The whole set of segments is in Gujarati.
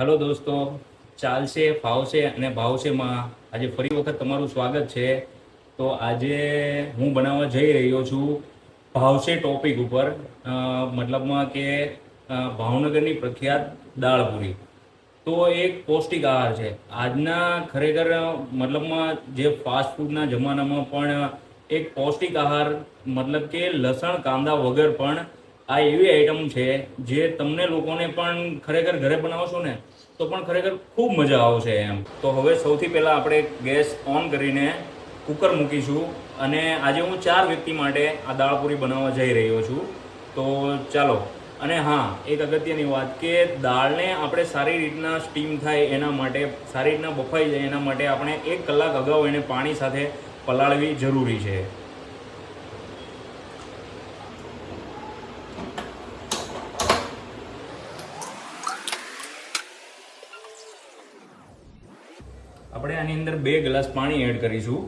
હેલો દોસ્તો ચાલશે ફાવશે અને ભાવશેમાં આજે ફરી વખત તમારું સ્વાગત છે. તો આજે હું બનાવવા જઈ રહ્યો છું ભાવશે ટોપિક ઉપર. મતલબમાં કે ભાવનગરની પ્રખ્યાત દાળપુરી. તો એક પૌષ્ટિક આહાર છે. આજના ખરેખર, મતલબમાં જે ફાસ્ટ ફૂડના જમાનામાં પણ એક પૌષ્ટિક આહાર, મતલબ કે લસણ, કાંદા વગર પણ આ એવી આઈટમ છે જે તમને લોકોને પણ ખરેખર ઘરે બનાવશો ને, તો પણ ખરેખર ખૂબ મજા આવશે એમ. તો હવે સૌથી પહેલાં આપણે ગેસ ઓન કરીને કુકર મૂકીશું અને આજે હું ચાર વ્યક્તિ માટે આ દાળપુરી બનાવવા જઈ રહ્યો છું. તો ચાલો, અને હા, એક અગત્યની વાત કે દાળને આપણે સારી રીતના સ્ટીમ થાય એના માટે, સારી રીતના બફાઈ જાય એના માટે આપણે એક કલાક અગાઉ એને પાણી સાથે પલાળવી જરૂરી છે. આપણે આની અંદર બે ગ્લાસ પાણી એડ કરીશું.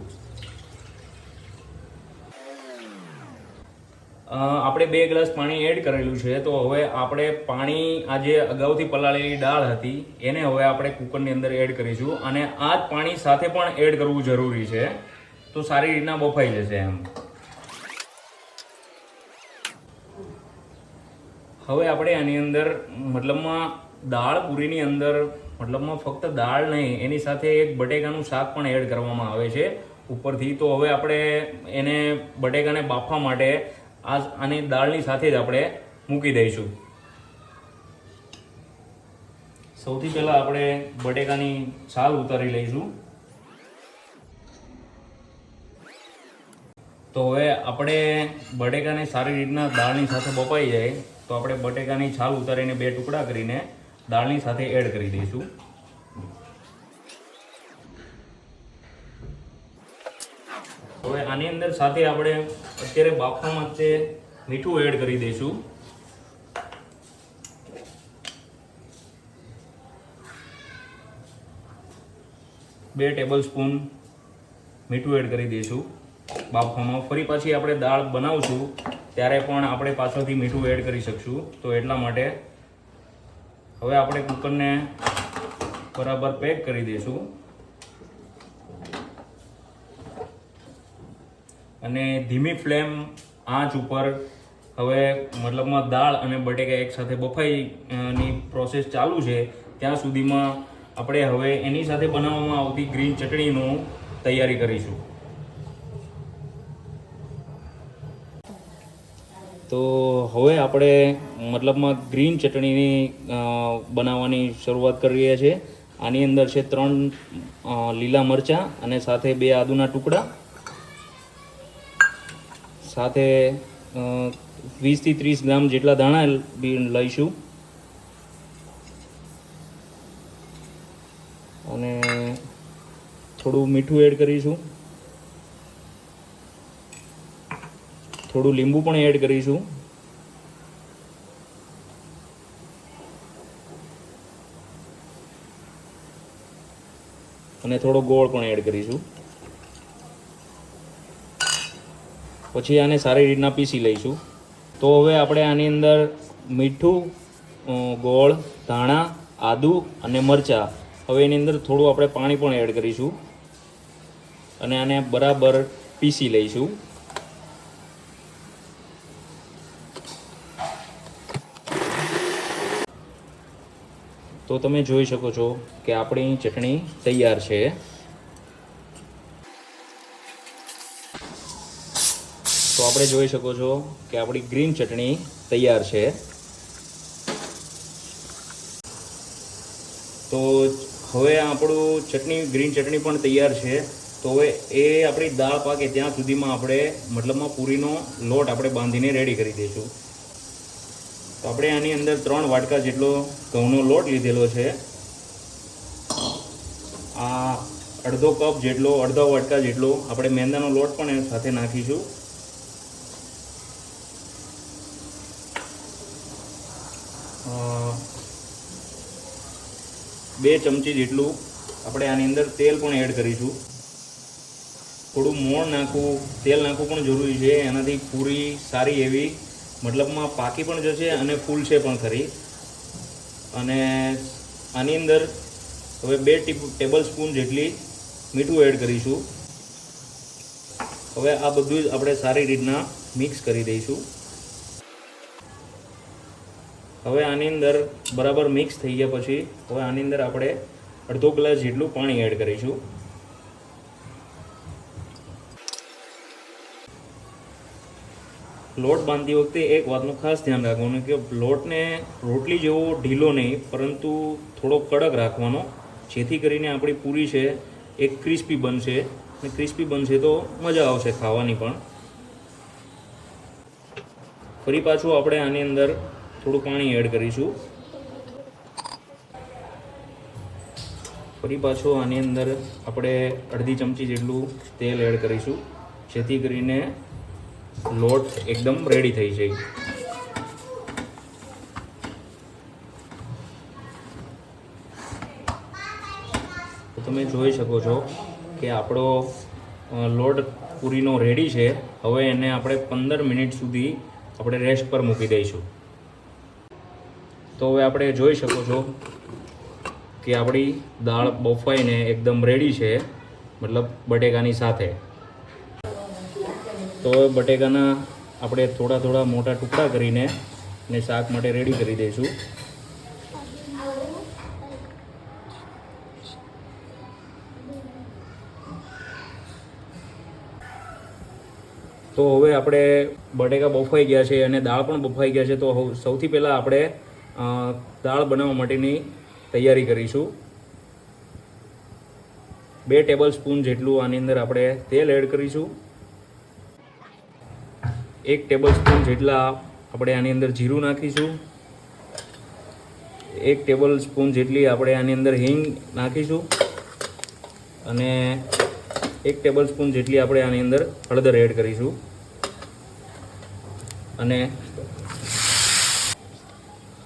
આપણે બે ગ્લાસ પાણી એડ કરેલું છે, તો હવે આપણે પાણી આ જે અગાઉથી પલાળેલી દાળ હતી, એને હવે આપણે કુકરની અંદર એડ કરીશું અને આ જ પાણી સાથે પણ એડ કરવું જરૂરી છે. તો સારી રીતના બફાઈ જશે એમ. હવે આપણે આની અંદર મતલબમાં દાળ પૂરીની અંદર મતલબમાં ફક્ત દાળ નહીં, એની સાથે એક બટેકાનું શાક પણ એડ કરવામાં આવે છે. ઉપરથી તો હવે આપણે એને બટેકાને બાફવા માટે આ આની દાળની સાથે જ આપણે મૂકી દઈશું. સૌથી પહેલાં આપણે બટેકાની છાલ ઉતારી લઈશું. તો હવે આપણે બટેકાને સારી રીતના દાળની સાથે બપાઈ જાય, તો આપણે બટેકાની છાલ ઉતારીને બે ટુકડા કરીને દાળની સાથે એડ કરી દઈશું. હવે આની અંદર સાથે આપણે અત્યારે બાફવા માટે મીઠું એડ કરી દઈશું. બે ટેબલ સ્પૂન મીઠું એડ કરી દઈશું બાફવામાં. ફરી પાછી આપણે દાળ બનાવશું, ત્યારે પણ આપણે પાછળથી મીઠું એડ કરી શકશું. તો એટલા માટે હવે આપણે કુકરને બરાબર પેક કરી દઈશું. અને ધીમી ફ્લેમ આંચ ઉપર હવે મતલબમાં દાળ અને બટેકા એકસાથે બફાઈની પ્રોસેસ ચાલુ છે. ત્યાં સુધીમાં આપણે હવે એની સાથે બનાવવામાં આવતી ગ્રીન ચટણીનું તૈયારી કરીશું. તો હવે આપણે મતલબમાં ગ્રીન ચટણીની બનાવવાની શરૂઆત કરી રહ્યા છીએ. આની અંદર છે ત્રણ લીલા મરચાં અને સાથે બે આદુના ટુકડા. સાથે વીસથી ત્રીસ ગ્રામ જેટલા દાણા લઈશું. અને થોડું મીઠું એડ કરીશું. થોડું લીંબુ પણ એડ કરીશું. અને થોડો ગોળ પણ એડ કરીશું. પછી આને સારી રીતના પીસી લઈશું. તો હવે આપણે આની અંદર મીઠું ગોળ, ધાણા, આદું અને મરચાં. હવે એની અંદર થોડું આપણે પાણી પણ એડ કરીશું. અને આને બરાબર પીસી લઈશું. તો તમે જોઈ શકો છો કે આપણી ચટણી તૈયાર છે. તો આપણે જોઈ શકો છો કે આપણી ગ્રીન ચટણી તૈયાર છે. તો હવે આપણું ચટણી, ગ્રીન ચટણી પણ તૈયાર છે. તો હવે એ આપણી દાળ પાકે ત્યાં સુધીમાં આપણે મતલબમાં પૂરીનો લોટ આપણે બાંધીને રેડી કરી દઈશું. તો આપણે આની અંદર ત્રણ વાટકા જેટલો ઘઉંનો લોટ લીધેલો છે. આ અડધો કપ જેટલો, અડધો વાટકા જેટલો આપણે મેંદાનો લોટ પણ સાથે નાખીશું. બે ચમચી જેટલું આપણે આની અંદર તેલ પણ એડ કરીશું. થોડું મોણ નાખવું, તેલ નાખવું પણ જરૂરી છે. એનાથી પૂરી સારી એવી મતલબમાં પાકી પણ જશે અને ફૂલ છે પણ ખરી. અને આની અંદર હવે બે ટેબલ સ્પૂન જેટલી મીઠું એડ કરીશું. હવે આ બધું જ આપણે સારી રીતના મિક્સ કરી દઈશું. હવે આની અંદર બરાબર મિક્સ થઈ ગયા પછી, હવે આની અંદર આપણે અડધો ગ્લાસ જેટલું પાણી એડ કરીશું. લોટ બાંધતી વખતે એક વાતનું ખાસ ધ્યાન રાખવાનું કે લોટને રોટલી જેવો ઢીલો નહીં, પરંતુ થોડો કડક રાખવાનો, જેથી કરીને આપણી પૂરી છે એક ક્રિસ્પી બનશે અને ક્રિસ્પી બનશે તો મજા આવશે ખાવાની પણ. ફરી પાછું આપણે આની અંદર થોડું પાણી એડ કરીશું. ફરી પાછું આની અંદર આપણે અડધી ચમચી જેટલું તેલ એડ કરીશું, જેથી કરીને લોટ એકદમ રેડી થઈ જાય. તમે જોઈ શકો છો કે આપણો લોટ પૂરીનો રેડી છે. હવે એને આપણે પંદર મિનિટ સુધી આપણે રેસ્ટ પર મૂકી દઈશું. તો હવે આપણે જોઈ શકો છો કે આપણી દાળ બફાઈને એકદમ રેડી છે, મતલબ બટેકાની સાથે. તો બટેકાના આપણે થોડા થોડા મોટા ટુકડા કરીને ને શાક માટે રેડી કરી દઈશું. તો હવે આપણે બટેકા બફાઈ ગયા છે અને દાળ પણ બફાઈ ગયા છે. તો સૌથી પહેલાં આપણે દાળ બનાવવા માટેની તૈયારી કરીશું. બે ટેબલ સ્પૂન જેટલું આની અંદર આપણે તેલ એડ કરીશું. એક ટેબલ સ્પૂન જેટલા આપણે આની અંદર જીરું નાખીશું. એક ટેબલ સ્પૂન જેટલી આપણે આની અંદર હિંગ નાખીશું. અને એક ટેબલ સ્પૂન જેટલી આપણે આની અંદર હળદર એડ કરીશું. અને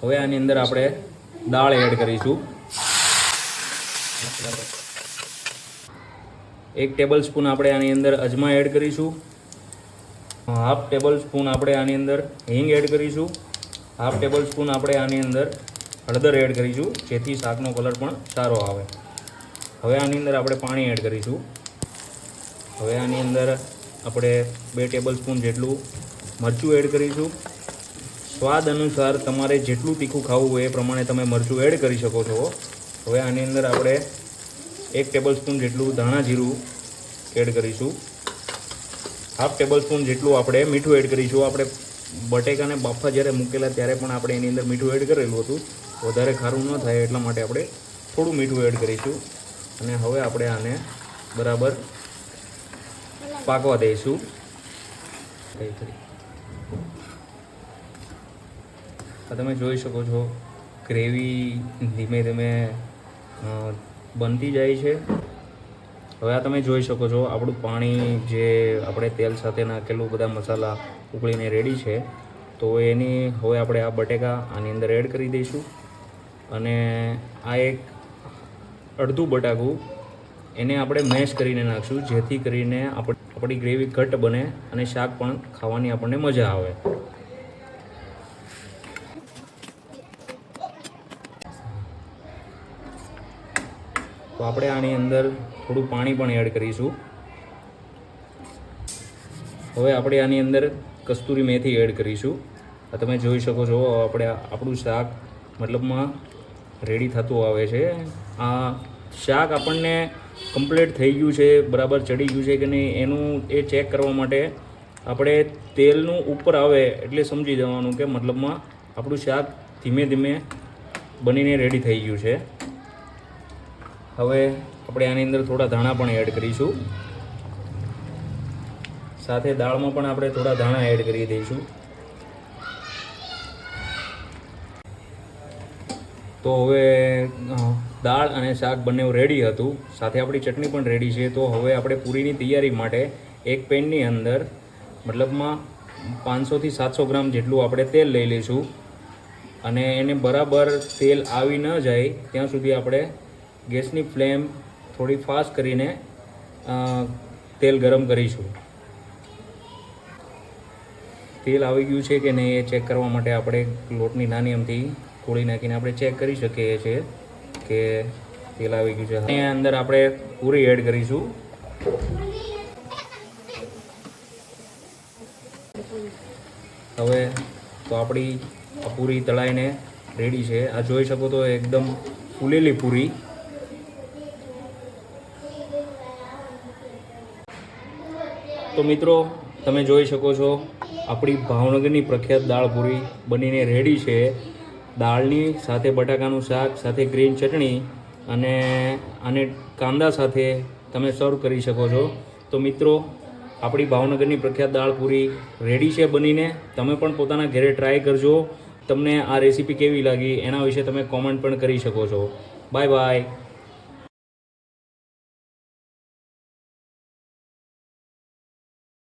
હવે આની અંદર આપણે દાળ એડ કરીશું. એક ટેબલ સ્પૂન આપણે આની અંદર અજમા એડ કરીશું. હાફ ટેબલ સ્પૂન આપણે આની અંદર હિંગ એડ કરીશું. હાફ ટેબલ સ્પૂન આપણે આની અંદર હળદર એડ કરીશું. જેથી શાકનો કલર પણ સારો આવે. હવે આની અંદર આપણે પાણી એડ કરીશું. હવે આની અંદર આપણે બે ટેબલ સ્પૂન જેટલું મરચું એડ કરીશું. સ્વાદ અનુસાર તમારે જેટલું તીખું ખાવું હોય એ પ્રમાણે તમે મરચું એડ કરી શકો છો. હવે આની અંદર આપણે એક ટેબલ સ્પૂન જેટલું ધાણા જીરું એડ કરીશું. હાફ ટેબલ સ્પૂન જેટલું આપણે મીઠું એડ કરીશું. આપણે બટેકાને બાફા જ્યારે મૂકેલા ત્યારે પણ આપણે એની અંદર મીઠું એડ કરેલું હતું. વધારે ખારું ન થાય એટલા માટે આપણે થોડું મીઠું એડ કરીશું. અને હવે આપણે આને બરાબર પાકવા દઈશું. આ તમે જોઈ શકો છો, ગ્રેવી ધીમે ધીમે બનતી જાય છે. હવે આ તમે જોઈ શકો છો, આપણું પાણી જે આપણે તેલ સાથે નાખેલું, બધા મસાલા ઉકળીને રેડી છે. તો એની હવે આપણે આ બટેકા આની અંદર એડ કરી દઈશું. અને આ એક અડધું બટાકું એને આપણે મેશ કરીને નાખશું, જેથી કરીને આપણ- ગ્રેવી ઘટ બને અને શાક પણ ખાવાની આપણને મજા આવે. તો આપણે આની અંદર થોડું પાણી પણ એડ કરીશું. હવે આપણે આની અંદર કસ્તુરી મેથી એડ કરીશું. આ તમે જોઈ શકો છો, આપણે આપણું શાક મતલબમાં રેડી થતું આવે છે. આ શાક આપણને કમ્પ્લીટ થઈ ગયું છે, બરાબર ચડી ગયું છે કે નહીં, એનું એ ચેક કરવા માટે આપણે તેલનું ઉપર આવે એટલે સમજી જવાનું કે મતલબમાં આપણું શાક ધીમે ધીમે બનીને રેડી થઈ ગયું છે. હવે આપણે આની અંદર થોડા ધાણા પણ એડ કરીશું. સાથે દાળમાં પણ આપણે થોડા ધાણા એડ કરી દઈશું. તો હવે દાળ અને શાક બંને રેડી હતું. સાથે આપણી ચટણી પણ રેડી છે. તો હવે આપણે પૂરીની તૈયારી માટે એક પેનની અંદર મતલબમાં પાંચસોથી સાતસો ગ્રામ જેટલું આપણે તેલ લઈ લઈશું. અને એને બરાબર તેલ આવી ન જાય, ત્યાં સુધી આપણે ગેસની ફ્લેમ થોડી ફાસ્ટ કરીને તેલ ગરમ કરીશું. તેલ આવી ગયું છે કે નહીં એ ચેક કરવા માટે આપણે લોટની નાની અમથી કોળી નાખીને આપણે ચેક કરી શકીએ છીએ કે તેલ આવી ગયું છે. એની અંદર આપણે પૂરી એડ કરીશું. હવે તો આપણી આ પૂરી તળાઈને રેડી છે. આ જોઈ શકો તો એકદમ ફૂલેલી પૂરી. તો મિત્રો, તમે જોઈ શકો છો, આપણી ભાવનગરની પ્રખ્યાત દાળ પૂરી બનીને રેડી છે. દાળની સાથે બટાકાનું શાક, સાથે ગ્રીન ચટણી અને આને કાંદા સાથે તમે સર્વ કરી શકો છો. તો મિત્રો, આપણી ભાવનગરની પ્રખ્યાત દાળ પૂરી રેડી છે બનીને. તમે પણ પોતાના ઘરે ટ્રાય કરજો. તમને આ રેસીપી કેવી લાગી એના વિશે તમે કોમેન્ટ પણ કરી શકો છો. Bye bye